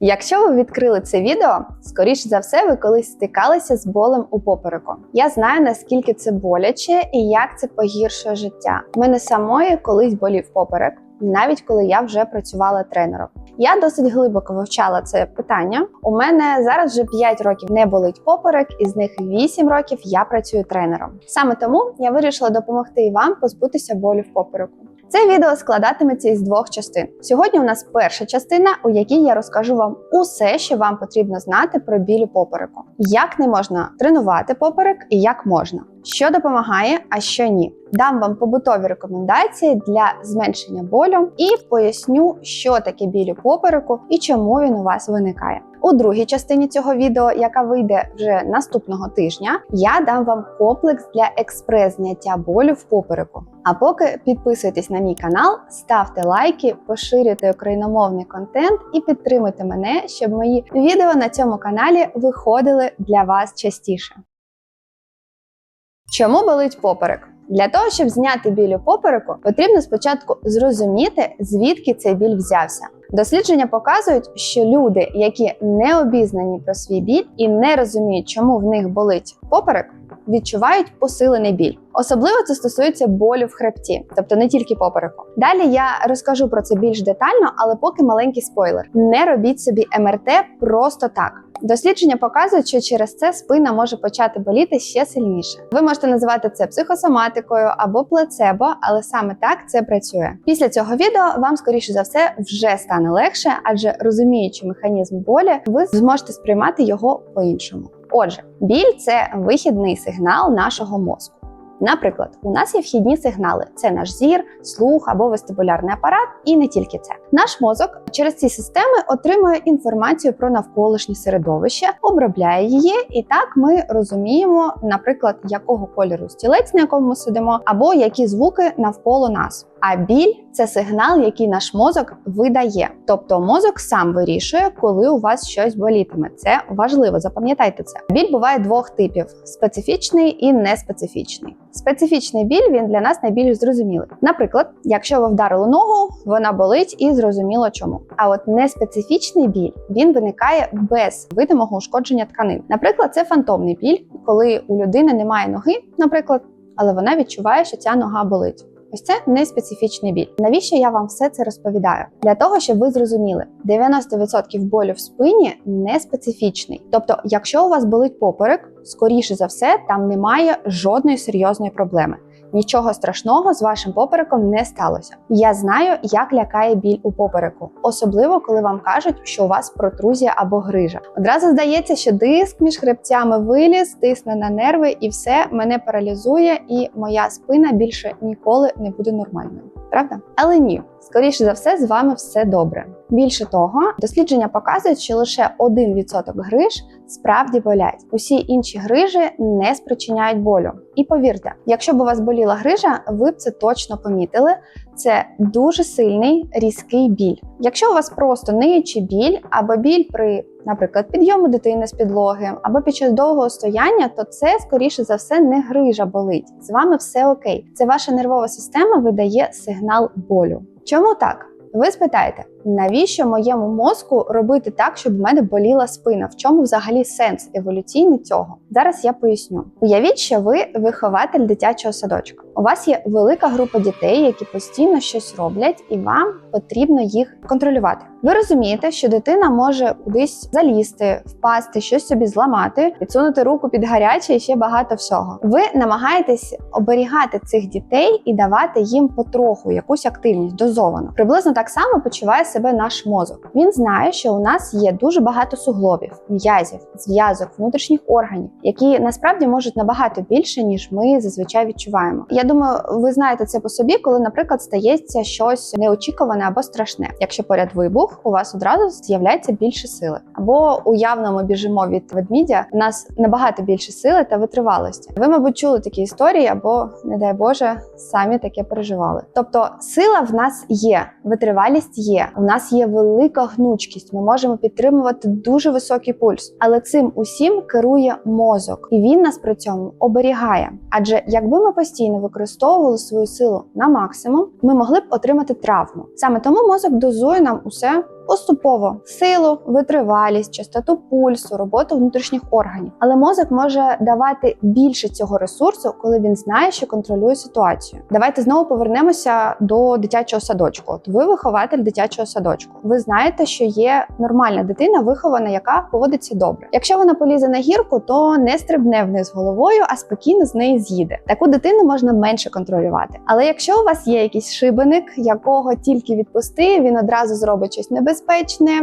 Якщо ви відкрили це відео, скоріше за все, ви колись стикалися з болем у попереку. Я знаю наскільки це боляче і як це погіршує життя. У мене самої колись болів поперек, навіть коли я вже працювала тренером. Я досить глибоко вивчала це питання. У мене зараз вже 5 років не болить поперек, і з них 8 років я працюю тренером. Саме тому я вирішила допомогти вам позбутися болю в попереку. Це відео складатиметься із двох частин. Сьогодні у нас перша частина, у якій я розкажу вам усе, що вам потрібно знати про біль у попереку, як не можна тренувати поперек і як можна, що допомагає, а що ні. Дам вам побутові рекомендації для зменшення болю і поясню, що таке біль у попереку і чому він у вас виникає. У другій частині цього відео, яка вийде вже наступного тижня, я дам вам комплекс для експрес-зняття болю в попереку. А поки підписуйтесь на мій канал, ставте лайки, поширюйте україномовний контент і підтримуйте мене, щоб мої відео на цьому каналі виходили для вас частіше. Чому болить поперек? Для того, щоб зняти біль у попереку, потрібно спочатку зрозуміти, звідки цей біль взявся. Дослідження показують, що люди, які не обізнані про свій біль і не розуміють, чому в них болить поперек, відчувають посилений біль. Особливо це стосується болю в хребті, тобто не тільки попереку. Далі я розкажу про це більш детально, але поки маленький спойлер: не робіть собі МРТ просто так. Дослідження показують, що через це спина може почати боліти ще сильніше. Ви можете називати це психосоматикою або плацебо, але саме так це працює. Після цього відео вам, скоріше за все, вже стане легше, адже розуміючи механізм болі, ви зможете сприймати його по-іншому. Отже, біль це вихідний сигнал нашого мозку. Наприклад, у нас є вхідні сигнали: це наш зір, слух або вестибулярний апарат, і не тільки це. Наш мозок через ці системи отримує інформацію про навколишнє середовище, обробляє її, і так ми розуміємо, наприклад, якого кольору стілець, на якому ми сидимо, або які звуки навколо нас. А біль це сигнал, який наш мозок видає. Тобто мозок сам вирішує, коли у вас щось болітиме. Це важливо, запам'ятайте це. Біль буває двох типів: специфічний і неспецифічний. Специфічний біль він для нас найбільш зрозумілий. Наприклад, якщо ви вдарили ногу, вона болить і зрозуміло чому. А от неспецифічний біль він виникає без видимого ушкодження тканин. Наприклад, це фантомний біль, коли у людини немає ноги, наприклад, але вона відчуває, що ця нога болить. Ось це неспецифічний біль. Навіщо я вам все це розповідаю? Для того, щоб ви зрозуміли, 90% болю в спині не специфічний. Тобто, якщо у вас болить поперек, скоріше за все, там немає жодної серйозної проблеми. Нічого страшного з вашим попереком не сталося. Я знаю, як лякає біль у попереку, особливо коли вам кажуть, що у вас протрузія або грижа. Одразу здається, що диск між хребцями виліз, тисне на нерви, і все мене паралізує, і моя спина більше ніколи не буде нормальною. Правда? Але ні, скоріше за все, з вами все добре. Більше того, дослідження показують, що лише 1% гриж справді болять. Усі інші грижі не спричиняють болю. І повірте, якщо б у вас боліла грижа, ви б це точно помітили. Це дуже сильний різкий біль. Якщо у вас просто ниючий біль або біль при, наприклад, підйому дитини з підлоги або під час довгого стояння, то це скоріше за все не грижа болить. З вами все окей. Це ваша нервова система видає сигнал болю. Чому так? Ви спитаєте, навіщо моєму мозку робити так, щоб в мене боліла спина? В чому взагалі сенс еволюційний цього? Зараз я поясню. Уявіть, що ви вихователь дитячого садочка. У вас є велика група дітей, які постійно щось роблять, і вам потрібно їх контролювати. Ви розумієте, що дитина може кудись залізти, впасти, щось собі зламати, підсунути руку під гаряче і ще багато всього. Ви намагаєтесь оберігати цих дітей і давати їм потроху якусь активність дозовано. Приблизно так само почуває себе наш мозок. Він знає, що у нас є дуже багато суглобів, м'язів, зв'язок, внутрішніх органів, які насправді можуть набагато більше, ніж ми зазвичай відчуваємо. Я думаю, ви знаєте це по собі, коли, наприклад, стається щось неочікуване або страшне. Якщо поряд вибух, у вас одразу з'являється більше сили. Або уявно ми біжимо від ведмідя, у нас набагато більше сили та витривалості. Ви, мабуть, чули такі історії, або, не дай Боже, самі таке переживали. Тобто, сила в нас є, витривалість є. У нас є велика гнучкість. Ми можемо підтримувати дуже високий пульс, але цим усім керує мозок, і він нас при цьому оберігає. Адже якби ми постійно використовували свою силу на максимум, ми могли б отримати травму. Саме тому мозок дозує нам усе поступово силу, витривалість, частоту пульсу, роботу внутрішніх органів. Але мозок може давати більше цього ресурсу, коли він знає, що контролює ситуацію. Давайте знову повернемося до дитячого садочку. От ви вихователь дитячого садочку. Ви знаєте, що є нормальна дитина, вихована, яка поводиться добре. Якщо вона полізе на гірку, то не стрибне вниз головою, а спокійно з неї з'їде. Таку дитину можна менше контролювати. Але якщо у вас є якийсь шибеник, якого тільки відпусти, він одразу зробить щось небезпечне,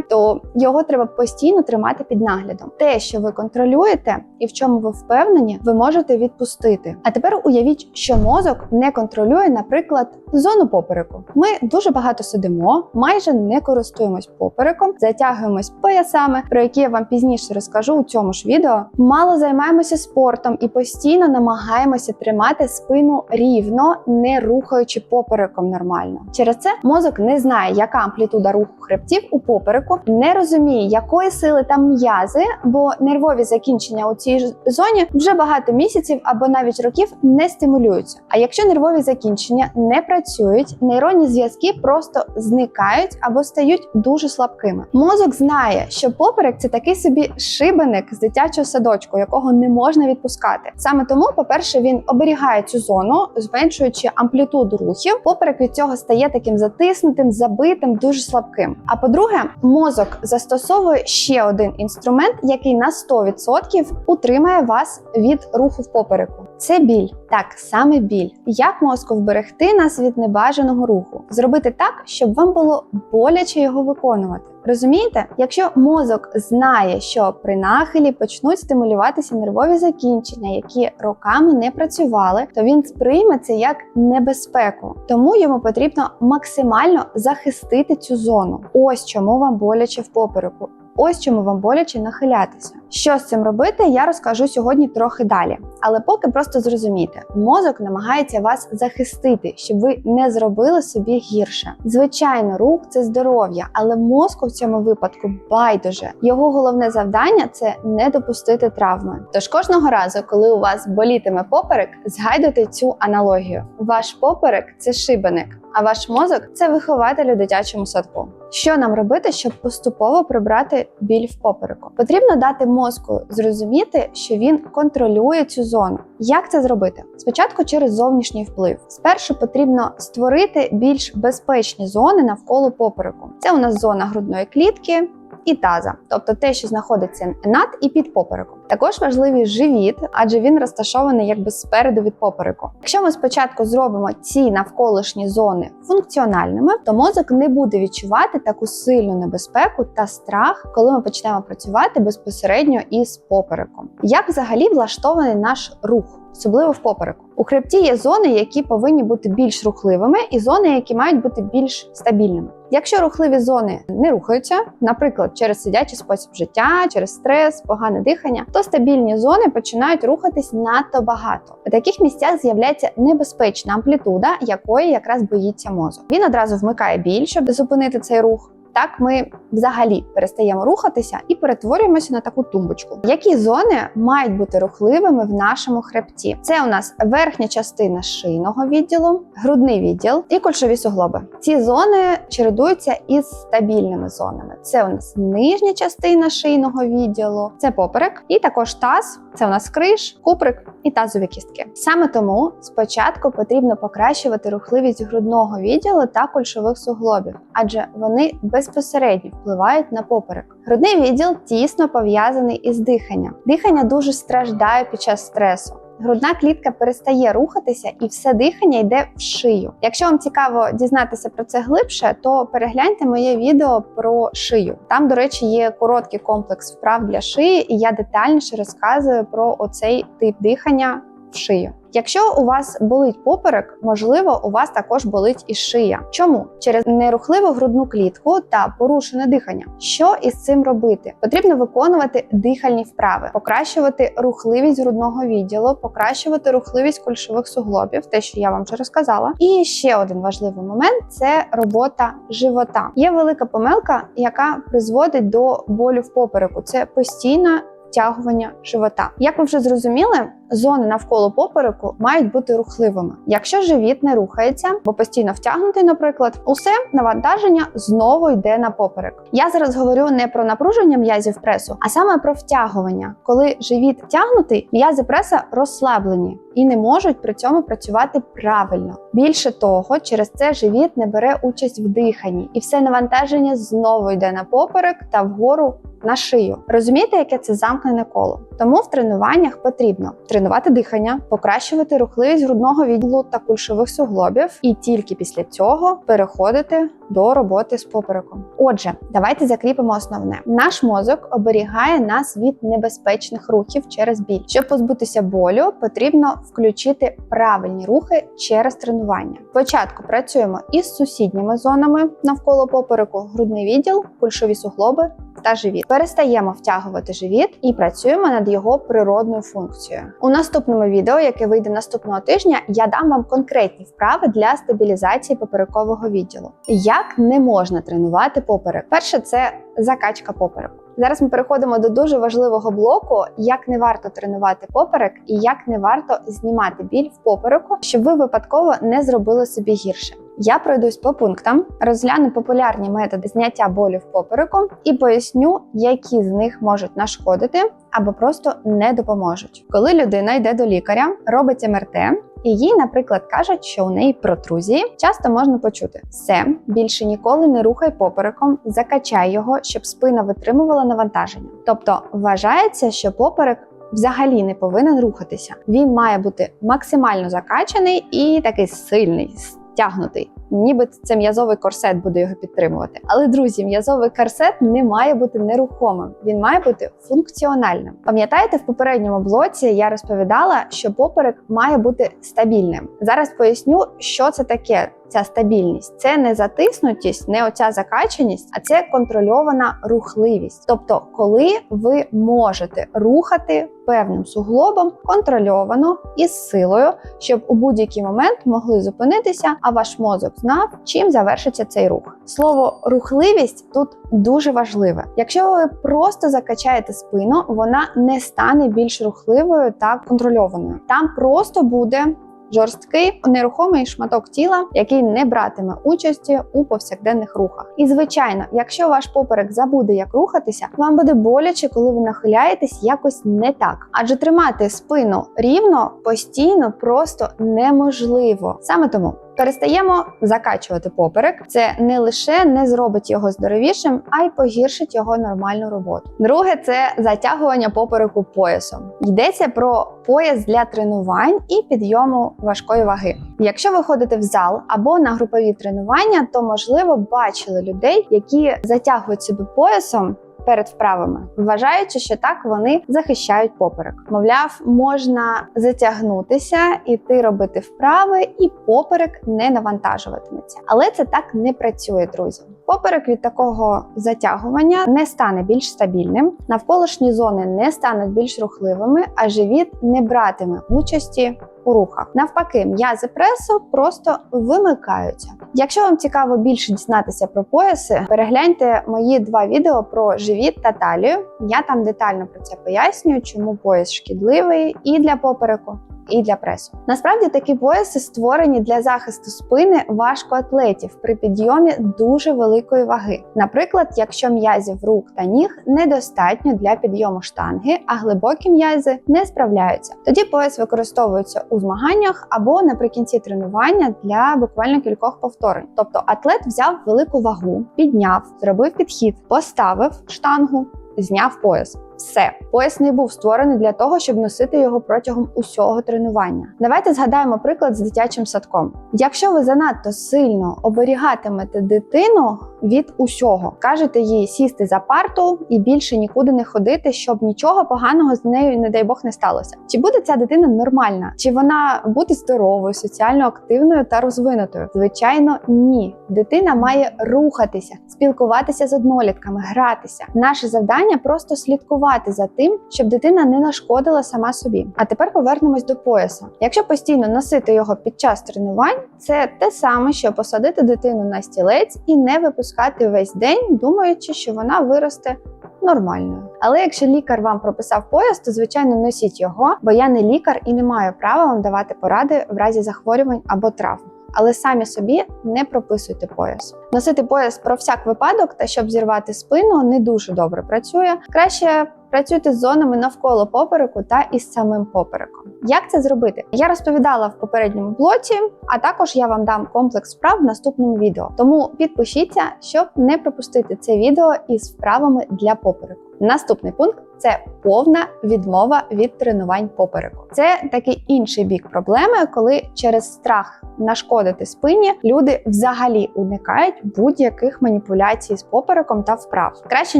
то його треба постійно тримати під наглядом. Те, що ви контролюєте і в чому ви впевнені, ви можете відпустити. А тепер уявіть, що мозок не контролює, наприклад, зону попереку. Ми дуже багато сидимо, майже не користуємось попереком, затягуємось поясами, про які я вам пізніше розкажу у цьому ж відео. Мало займаємося спортом і постійно намагаємося тримати спину рівно, не рухаючи попереком нормально. Через це мозок не знає, яка амплітуда руху хребтів у попереку, не розуміє, якої сили там м'язи, бо нервові закінчення у цій зоні вже багато місяців або навіть років не стимулюються. А якщо нервові закінчення не працюють, нейронні зв'язки просто зникають або стають дуже слабкими. Мозок знає, що поперек це такий собі шибеник з дитячого садочку, якого не можна відпускати. Саме тому, по-перше, він оберігає цю зону, зменшуючи амплітуду рухів. Поперек від цього стає таким затиснутим, забитим, дуже слабким. А по-друге, мозок застосовує ще один інструмент, який на 100% утримає вас від руху в попереку. Це біль. Так, саме біль. Як мозку вберегти нас від небажаного руху? Зробити так, щоб вам було боляче його виконувати. Розумієте? Якщо мозок знає, що при нахилі почнуть стимулюватися нервові закінчення, які роками не працювали, то він сприйме це як небезпеку. Тому йому потрібно максимально захистити цю зону. Ось чому вам боляче в попереку. Ось чому вам боляче нахилятися. Що з цим робити, я розкажу сьогодні трохи далі. Але поки просто зрозумійте, мозок намагається вас захистити, щоб ви не зробили собі гірше. Звичайно, рух це здоров'я, але мозку в цьому випадку байдуже. Його головне завдання це не допустити травми. Тож кожного разу, коли у вас болітиме поперек, згадуйте цю аналогію. Ваш поперек це шибеник. А ваш мозок це вихователь у дитячому садку. Що нам робити, щоб поступово прибрати біль в попереку? Потрібно дати мозку зрозуміти, що він контролює цю зону. Як це зробити? Спочатку через зовнішній вплив. Спершу потрібно створити більш безпечні зони навколо попереку. Це у нас зона грудної клітки. І таза, тобто те, що знаходиться над і під попереком. Також важливий живіт, адже він розташований якби спереду від попереку. Якщо ми спочатку зробимо ці навколишні зони функціональними, то мозок не буде відчувати таку сильну небезпеку та страх, коли ми почнемо працювати безпосередньо із попереком. Як взагалі влаштований наш рух? Особливо в попереку. У хребті є зони, які повинні бути більш рухливими, і зони, які мають бути більш стабільними. Якщо рухливі зони не рухаються, наприклад, через сидячий спосіб життя, через стрес, погане дихання, то стабільні зони починають рухатись надто багато. У таких місцях з'являється небезпечна амплітуда, якої якраз боїться мозок. Він одразу вмикає біль, щоб зупинити цей рух. Так ми взагалі перестаємо рухатися і перетворюємося на таку тумбочку. Які зони мають бути рухливими в нашому хребті? Це у нас верхня частина шийного відділу, грудний відділ і кульшові суглоби. Ці зони чередуються із стабільними зонами. Це у нас нижня частина шийного відділу, це поперек, і також таз. Це у нас криш, куприк і тазові кістки. Саме тому спочатку потрібно покращувати рухливість грудного відділу та кульшових суглобів, адже вони безпосередньо впливають на поперек. Грудний відділ тісно пов'язаний із диханням. Дихання дуже страждає під час стресу. Грудна клітка перестає рухатися і все дихання йде в шию. Якщо вам цікаво дізнатися про це глибше, то перегляньте моє відео про шию. Там, до речі, є короткий комплекс вправ для шиї, і я детальніше розказую про оцей тип дихання в шию. Якщо у вас болить поперек, можливо, у вас також болить і шия. Чому? Через нерухливу грудну клітку та порушене дихання. Що із цим робити? Потрібно виконувати дихальні вправи, покращувати рухливість грудного відділу, покращувати рухливість кульшових суглобів, те, що я вам вже розказала. І ще один важливий момент це робота живота. Є велика помилка, яка призводить до болю в попереку. Це постійна втягування живота. Як ви вже зрозуміли, зони навколо попереку мають бути рухливими. Якщо живіт не рухається, бо постійно втягнутий, наприклад, усе навантаження знову йде на поперек. Я зараз говорю не про напруження м'язів пресу, а саме про втягування. Коли живіт втягнутий, м'язи преса розслаблені і не можуть при цьому працювати правильно. Більше того, через це живіт не бере участь в диханні, і все навантаження знову йде на поперек та вгору на шию. Розумієте, яке це замкнене коло? Тому в тренуваннях потрібно тренувати дихання, покращувати рухливість грудного відділу та кульшових суглобів, і тільки після цього переходити до роботи з попереком. Отже, давайте закріпимо основне: наш мозок оберігає нас від небезпечних рухів через біль. Щоб позбутися болю, потрібно включити правильні рухи через тренування. Спочатку працюємо із сусідніми зонами навколо попереку, грудний відділ, кульшові суглоби та живіт. Перестаємо втягувати живіт і працюємо над його природною функцією. У наступному відео, яке вийде наступного тижня, я дам вам конкретні вправи для стабілізації поперекового відділу. Як не можна тренувати поперек? Перше, це закачка попереку. Зараз ми переходимо до дуже важливого блоку, як не варто тренувати поперек і як не варто знімати біль в попереку, щоб ви випадково не зробили собі гірше. Я пройдусь по пунктам, розгляну популярні методи зняття болю в попереку і поясню, які з них можуть нашкодити або просто не допоможуть. Коли людина йде до лікаря, робить МРТ. І їй, наприклад, кажуть, що у неї протрузії, часто можна почути все більше ніколи не рухай попереком, закачай його, щоб спина витримувала навантаження. Тобто вважається, що поперек взагалі не повинен рухатися. Він має бути максимально закачаний і такий сильний, стягнутий. Ніби це м'язовий корсет буде його підтримувати. Але друзі, м'язовий корсет не має бути нерухомим, він має бути функціональним. Пам'ятаєте, в попередньому блоці я розповідала, що поперек має бути стабільним. Зараз поясню, що це таке. Ця стабільність це не затиснутість, не оця закачаність, а це контрольована рухливість. Тобто, коли ви можете рухати певним суглобом контрольовано і з силою, щоб у будь-який момент могли зупинитися, а ваш мозок знав, чим завершиться цей рух. Слово рухливість тут дуже важливе. Якщо ви просто закачаєте спину, вона не стане більш рухливою та контрольованою. Там просто буде жорсткий нерухомий шматок тіла, який не братиме участі у повсякденних рухах. І звичайно, якщо ваш поперек забуде, як рухатися, вам буде боляче, коли ви нахиляєтесь якось не так. Адже тримати спину рівно постійно просто неможливо. Саме тому. Перестаємо закачувати поперек. Це не лише не зробить його здоровішим, а й погіршить його нормальну роботу. Друге це затягування попереку поясом. Йдеться про пояс для тренувань і підйому важкої ваги. Якщо ви ходите в зал або на групові тренування, то можливо бачили людей, які затягують себе поясом перед вправами, вважаючи, що так вони захищають поперек. Мовляв, можна затягнутися, іти робити вправи, і поперек не навантажуватиметься. Але це так не працює, друзі. Поперек від такого затягування не стане більш стабільним, навколишні зони не стануть більш рухливими, а живіт не братиме участі у рухах. Навпаки, м'язи пресу просто вимикаються. Якщо вам цікаво більше дізнатися про пояси, перегляньте мої два відео про живіт та талію. Я там детально про це пояснюю, чому пояс шкідливий і для попереку. І для пресу насправді такі пояси створені для захисту спини важкоатлетів при підйомі дуже великої ваги. Наприклад, якщо м'язів рук та ніг недостатньо для підйому штанги, а глибокі м'язи не справляються. Тоді пояс використовується у змаганнях або наприкінці тренування для буквально кількох повторень. Тобто атлет взяв велику вагу, підняв, зробив підхід, поставив штангу, зняв пояс. Все, пояс не був створений для того, щоб носити його протягом усього тренування. Давайте згадаємо приклад з дитячим садком. Якщо ви занадто сильно оберігатимете дитину від усього, кажете їй сісти за парту і більше нікуди не ходити, щоб нічого поганого з нею, не дай Бог, не сталося. Чи буде ця дитина нормальна? Чи вона буде здоровою, соціально активною та розвинутою? Звичайно, ні. Дитина має рухатися, спілкуватися з однолітками, гратися. Наше завдання просто слідкувати за тим, щоб дитина не нашкодила сама собі. А тепер повернемось до пояса. Якщо постійно носити його під час тренувань, це те саме, що посадити дитину на стілець і не випускати весь день, думаючи, що вона виросте нормальною. Але якщо лікар вам прописав пояс, то звичайно носіть його, бо я не лікар і не маю права вам давати поради в разі захворювань або травм. Але самі собі не прописуйте пояс. Носити пояс про всяк випадок та щоб зірвати спину не дуже добре працює. Краще працюйте з зонами навколо попереку та із самим попереком. Як це зробити? Я розповідала в попередньому блоці, а також я вам дам комплекс вправ в наступному відео. Тому підпишіться, щоб не пропустити це відео із вправами для попереку. Наступний пункт це повна відмова від тренувань попереку. Це такий інший бік проблеми, коли через страх нашкодити спині люди взагалі уникають будь-яких маніпуляцій з попереком та вправ. Краще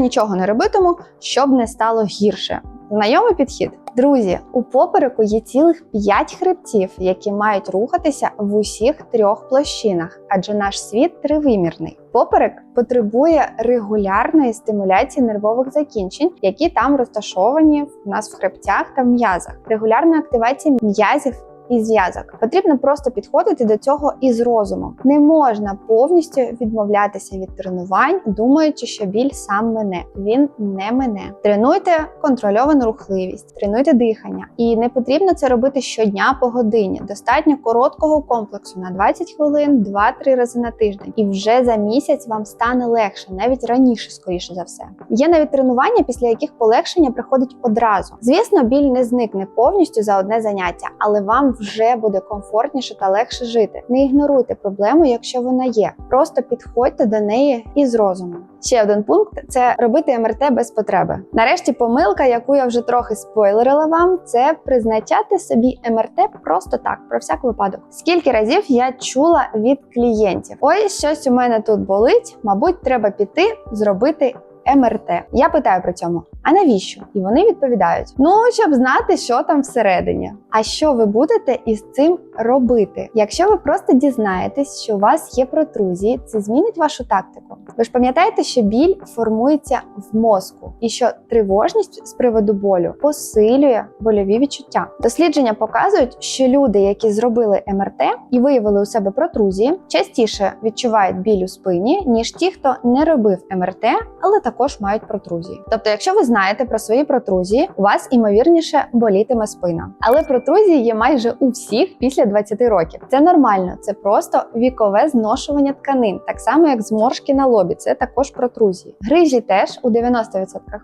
нічого не робитиму, щоб не стало гірше. Знайомий підхід. Друзі, у попереку є цілих 5 хребтів, які мають рухатися в усіх трьох площинах, адже наш світ тривимірний. Поперек потребує регулярної стимуляції нервових закінчень, які там розташовані в нас в хребтях та в м'язах, регулярної активації м'язів. І зв'язок потрібно просто підходити до цього із розумом. Не можна повністю відмовлятися від тренувань, думаючи, що біль сам мене. Він не мене. Тренуйте контрольовану рухливість, тренуйте дихання, і не потрібно це робити щодня по годині. Достатньо короткого комплексу на 20 хвилин, 2-3 рази на тиждень, і вже за місяць вам стане легше, навіть раніше, скоріше за все. Є навіть тренування, після яких полегшення приходить одразу. Звісно, біль не зникне повністю за одне заняття, але вам вже буде комфортніше та легше жити. Не ігноруйте проблему, якщо вона є. Просто підходьте до неї із розумом. Ще один пункт це робити МРТ без потреби. Нарешті, помилка, яку я вже трохи спойлерила вам, це призначати собі МРТ просто так, про всяк випадок. Скільки разів я чула від клієнтів: ой, щось у мене тут болить, мабуть, треба піти зробити. МРТ. Я питаю при цьому: а навіщо? І вони відповідають: ну, щоб знати, що там всередині. А що ви будете із цим робити? Якщо ви просто дізнаєтесь, що у вас є протрузії, це змінить вашу тактику. Ви ж пам'ятаєте, що біль формується в мозку, і що тривожність з приводу болю посилює больові відчуття. Дослідження показують, що люди, які зробили МРТ і виявили у себе протрузії, частіше відчувають біль у спині, ніж ті, хто не робив МРТ, але також мають протрузії. Тобто, якщо ви знаєте про свої протрузії, у вас імовірніше болітиме спина. Але протрузії є майже у всіх після 20 років. Це нормально, це просто вікове зношування тканин, так само як зморшки на лобі. Це також протрузії. Грижі теж у 90%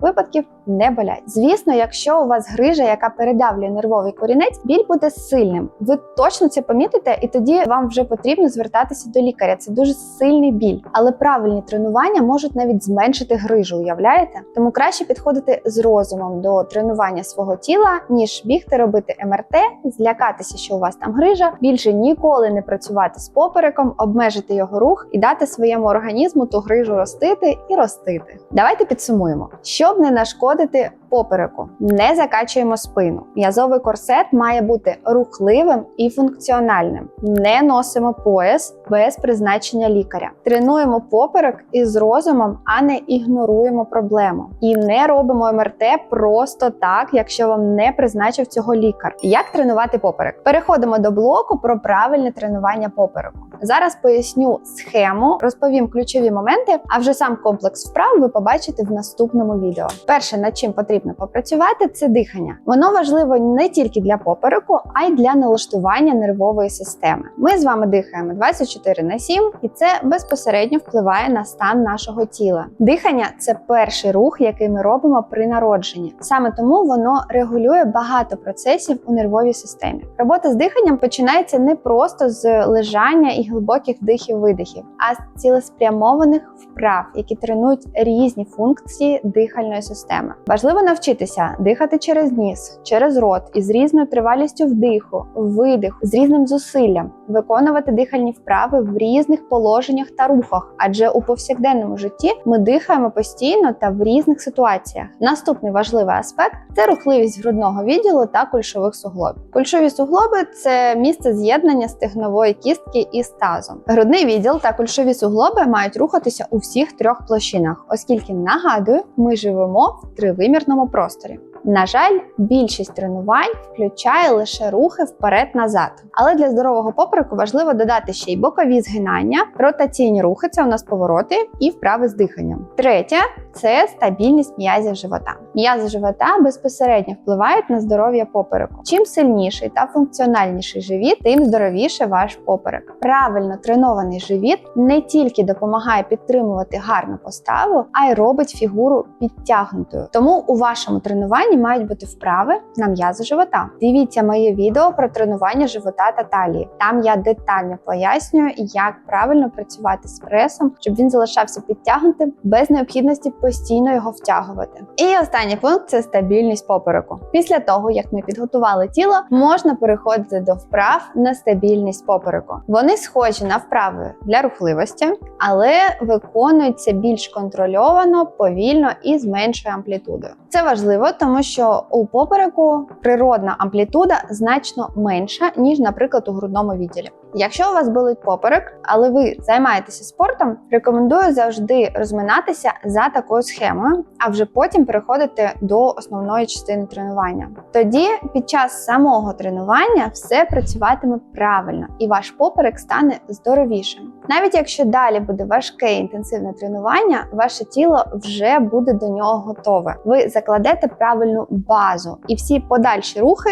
випадків не болять. Звісно, якщо у вас грижа, яка передавлює нервовий корінець, біль буде сильним. Ви точно це помітите, і тоді вам вже потрібно звертатися до лікаря. Це дуже сильний біль, але правильні тренування можуть навіть зменшити грижу. Уявляєте? Тому краще підходити з розумом до тренування свого тіла, ніж бігти робити МРТ, злякатися, що у вас там грижа, більше ніколи не працювати з попереком, обмежити його рух і дати своєму організму ту грижу ростити і ростити. Давайте підсумуємо, щоб не нашкодити попереку, не закачуємо спину. М'язовий корсет має бути рухливим і функціональним. Не носимо пояс без призначення лікаря. Тренуємо поперек із розумом, а не ігноруємо проблему. І не робимо МРТ просто так, якщо вам не призначив цього лікар. Як тренувати поперек? Переходимо до блоку про правильне тренування попереку. Зараз поясню схему, розповім ключові моменти, а вже сам комплекс вправ ви побачите в наступному відео. Перше, над чим потрібно попрацювати, це дихання. Воно важливо не тільки для попереку, а й для налаштування нервової системи. Ми з вами дихаємо 24 на 7, і це безпосередньо впливає на стан нашого тіла. Дихання це перший рух, який ми робимо при народженні. Саме тому воно регулює багато процесів у нервовій системі. Робота з диханням починається не просто з лежання і глибоких вдихів-видихів, а з цілеспрямованих вправ, які тренують різні функції дихальної системи. Важливо навчитися дихати через ніс, через рот із різною тривалістю вдиху, видиху, з різним зусиллям, виконувати дихальні вправи в різних положеннях та рухах, адже у повсякденному житті ми дихаємо постійно та в різних ситуаціях. Наступний важливий аспект це рухливість грудного відділу та кульшових суглобів. Кульшові суглоби це місце з'єднання стегнової кістки із тазом. Грудний відділ та кульшові суглоби мають рухатися у всіх трьох площинах, оскільки нагадую, ми живемо в тривимірному просторі. На жаль, більшість тренувань включає лише рухи вперед-назад. Але для здорового попереку важливо додати ще й бокові згинання, ротаційні рухи це у нас повороти і вправи з диханням. Третє це стабільність м'язів живота. М'язи живота безпосередньо впливають на здоров'я попереку. Чим сильніший та функціональніший живіт, тим здоровіше ваш поперек. Правильно тренований живіт не тільки допомагає підтримувати гарну поставу, а й робить фігуру підтягнутою. Тому у вашому тренуванні мають бути вправи на м'язи живота. Дивіться моє відео про тренування живота та талії. Там я детально пояснюю, як правильно працювати з пресом, щоб він залишався підтягнутим без необхідності постійно його втягувати. І останній пункт це стабільність попереку. Після того, як ми підготували тіло, можна переходити до вправ на стабільність попереку. Вони схожі на вправи для рухливості, але виконуються більш контрольовано, повільно і з меншою амплітудою. Це важливо, тому що у попереку природна амплітуда значно менша, ніж, наприклад, у грудному відділі. Якщо у вас болить поперек, але ви займаєтеся спортом, рекомендую завжди розминатися за такою схемою, а вже потім переходити до основної частини тренування. Тоді під час самого тренування все працюватиме правильно, і ваш поперек стане здоровішим. Навіть якщо далі буде важке інтенсивне тренування, ваше тіло вже буде до нього готове. Ви закладете правильну базу, і всі подальші рухи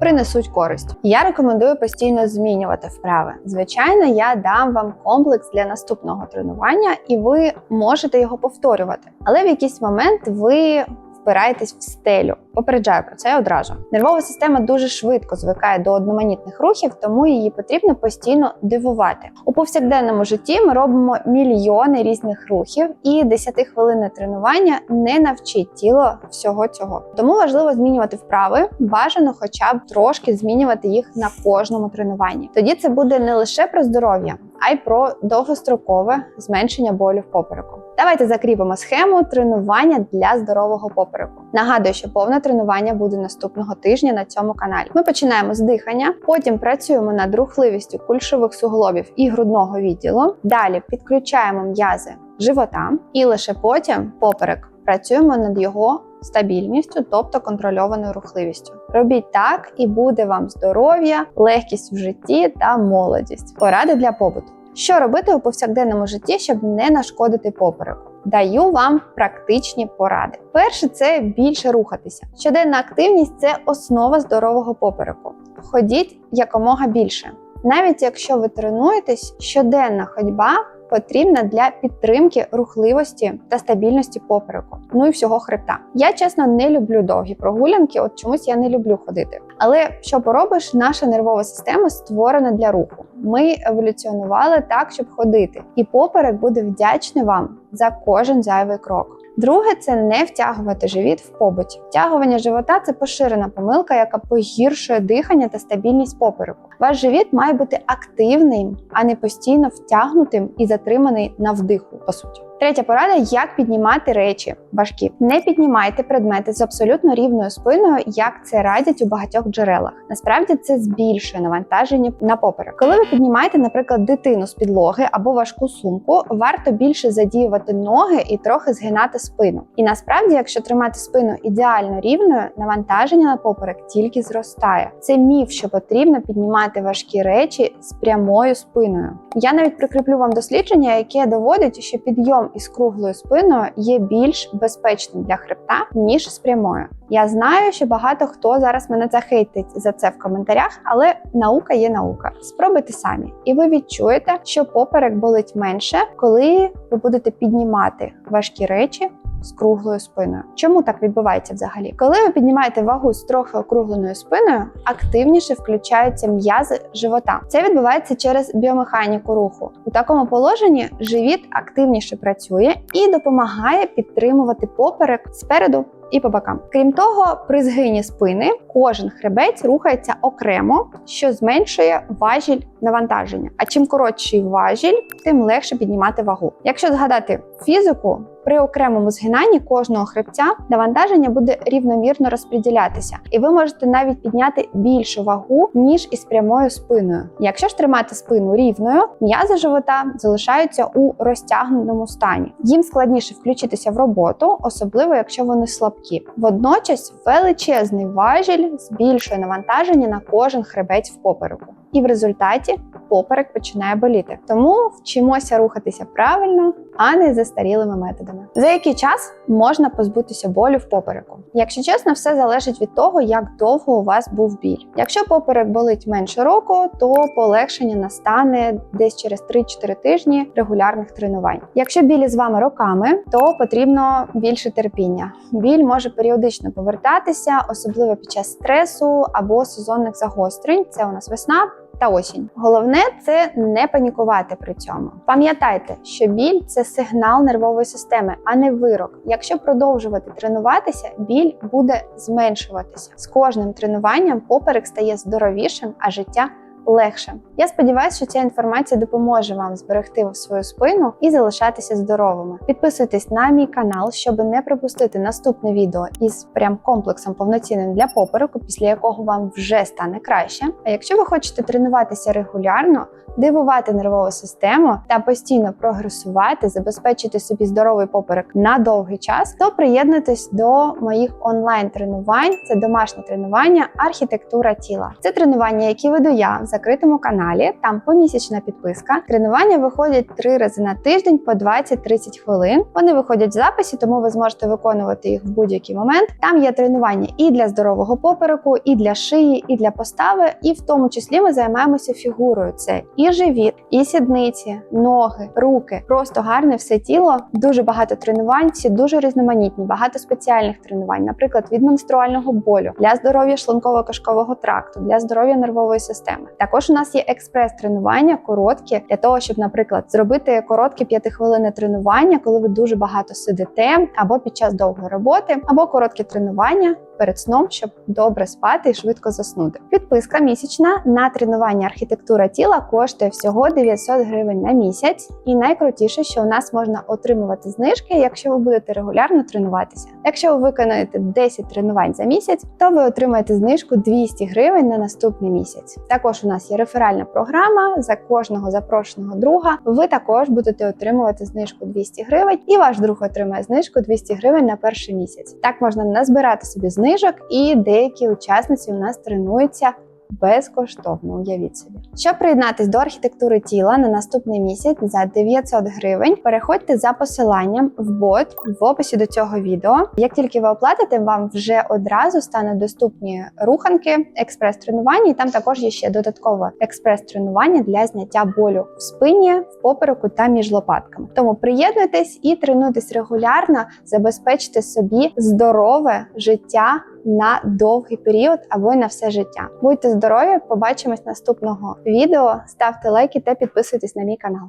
принесуть користь. Я рекомендую постійно змінювати вправи. Звичайно, я дам вам комплекс для наступного тренування, і ви можете його повторювати. Але в якийсь момент ви впираєтесь в стелю. Попереджаю про це одразу. Нервова система дуже швидко звикає до одноманітних рухів, тому її потрібно постійно дивувати. У повсякденному житті ми робимо мільйони різних рухів, і 10 хвилин тренування не навчить тіло всього цього. Тому важливо змінювати вправи, бажано, хоча б трошки змінювати їх на кожному тренуванні. Тоді це буде не лише про здоров'я, а й про довгострокове зменшення болю в попереку. Давайте закріпимо схему тренування для здорового попереку. Нагадую, що повне тренування буде наступного тижня на цьому каналі. Ми починаємо з дихання, потім працюємо над рухливістю кульшових суглобів і грудного відділу. Далі підключаємо м'язи живота, і лише потім поперек працюємо над його стабільністю, тобто контрольованою рухливістю. Робіть так, і буде вам здоров'я, легкість в житті та молодість. Поради для побуту. Що робити у повсякденному житті, щоб не нашкодити попереку? Даю вам практичні поради. Перше це більше рухатися. Щоденна активність це основа здорового попереку. Ходіть якомога більше. Навіть якщо ви тренуєтесь, щоденна ходьба потрібна для підтримки рухливості та стабільності попереку, ну і всього хребта. Я чесно не люблю довгі прогулянки, от чомусь я не люблю ходити. Але що поробиш, наша нервова система створена для руху. Ми еволюціонували так, щоб ходити, і поперек буде вдячний вам за кожен зайвий крок. Друге це не втягувати живіт в побуті. Втягування живота це поширена помилка, яка погіршує дихання та стабільність попереку. Ваш живіт має бути активним, а не постійно втягнутим і затриманий на вдиху, по суті. Третя порада: як піднімати речі важкі. Не піднімайте предмети з абсолютно рівною спиною, як це радять у багатьох джерелах. Насправді це збільшує навантаження на поперек. Коли ви піднімаєте, наприклад, дитину з підлоги або важку сумку, варто більше задіювати ноги і трохи згинати спину. І насправді, якщо тримати спину ідеально рівною, навантаження на поперек тільки зростає. Це міф, що потрібно піднімати важкі речі з прямою спиною. Я навіть прикріплю вам дослідження, яке доводить, що підйом із круглою спиною є більш безпечним для хребта ніж з прямою. Я знаю, що багато хто зараз мене захейтить за це в коментарях, але наука є наука. Спробуйте самі, і ви відчуєте, що поперек болить менше, коли ви будете піднімати важкі речі. З круглою спиною. Чому так відбувається взагалі? Коли ви піднімаєте вагу з трохи округленою спиною, активніше включаються м'язи живота. Це відбувається через біомеханіку руху. У такому положенні живіт активніше працює і допомагає підтримувати поперек спереду і по бокам. Крім того, при згині спини кожен хребець рухається окремо, що зменшує важіль навантаження. А чим коротший важіль, тим легше піднімати вагу. Якщо згадати фізику, при окремому згинанні кожного хребця навантаження буде рівномірно розподілятися, і ви можете навіть підняти більшу вагу, ніж із прямою спиною. Якщо ж тримати спину рівною, м'язи живота залишаються у розтягнутому стані. Їм складніше включитися в роботу, особливо якщо вони слабкі. Водночас величезний важіль збільшує навантаження на кожен хребець в попереку. І в результаті поперек починає боліти. Тому вчимося рухатися правильно, а не застарілими методами. За який час можна позбутися болю в попереку? Якщо чесно, все залежить від того, як довго у вас був біль. Якщо поперек болить менше року, то полегшення настане десь через 3-4 тижні регулярних тренувань. Якщо білі з вами роками, то потрібно більше терпіння. Біль може періодично повертатися, особливо під час стресу або сезонних загострень. Це у нас весна. Та осінь. Головне це не панікувати при цьому. Пам'ятайте, що біль це сигнал нервової системи, а не вирок. Якщо продовжувати тренуватися, біль буде зменшуватися. З кожним тренуванням поперек стає здоровішим, а життя легше. Я сподіваюся, що ця інформація допоможе вам зберегти свою спину і залишатися здоровими. Підписуйтесь на мій канал, щоб не пропустити наступне відео із прям комплексом повноцінним для попереку, після якого вам вже стане краще. А якщо ви хочете тренуватися регулярно, дивувати нервову систему та постійно прогресувати, забезпечити собі здоровий поперек на довгий час, то приєднуйтесь до моїх онлайн-тренувань. Це домашнє тренування, архітектура тіла. Це тренування, які веду я в закритому каналі. Там помісячна підписка. Тренування виходять три рази на тиждень по 20-30 хвилин. Вони виходять в записі, тому ви зможете виконувати їх в будь-який момент. Там є тренування і для здорового попереку, і для шиї, і для постави. І в тому числі ми займаємося фігурою. Це і живіт, і сідниці, ноги, руки. Просто гарне все тіло. Дуже багато тренувань, всі дуже різноманітні, багато спеціальних тренувань, наприклад, від менструального болю для здоров'я шлунково-кишкового тракту, для здоров'я нервової системи. Також у нас є експрес-тренування, короткі для того, щоб, наприклад, зробити короткі п'ятихвилинне тренування, коли ви дуже багато сидите, або під час довгої роботи, або короткі тренування. Перед сном, щоб добре спати і швидко заснути. Підписка місячна на тренування архітектура тіла коштує всього 900 гривень на місяць. І найкрутіше, що у нас можна отримувати знижки, якщо ви будете регулярно тренуватися. Якщо ви виконаєте 10 тренувань за місяць, то ви отримаєте знижку 200 гривень на наступний місяць. Також у нас є реферальна програма за кожного запрошеного друга. Ви також будете отримувати знижку 200 гривень, і ваш друг отримає знижку 200 гривень на перший місяць. Так можна назбирати собі знижок, і деякі учасниці у нас тренуються безкоштовно. Уявіть собі. Щоб приєднатись до архітектури тіла на наступний місяць за 900 гривень, переходьте за посиланням в бот в описі до цього відео. Як тільки ви оплатите, вам вже одразу стануть доступні руханки, експрес-тренування, і там також є ще додаткове експрес-тренування для зняття болю в спині, в попереку та між лопатками. Тому приєднуйтесь і тренуйтесь регулярно, забезпечте собі здорове життя на довгий період або й на все життя. Будьте здорові! Побачимось наступного відео. Ставте лайки та підписуйтесь на мій канал.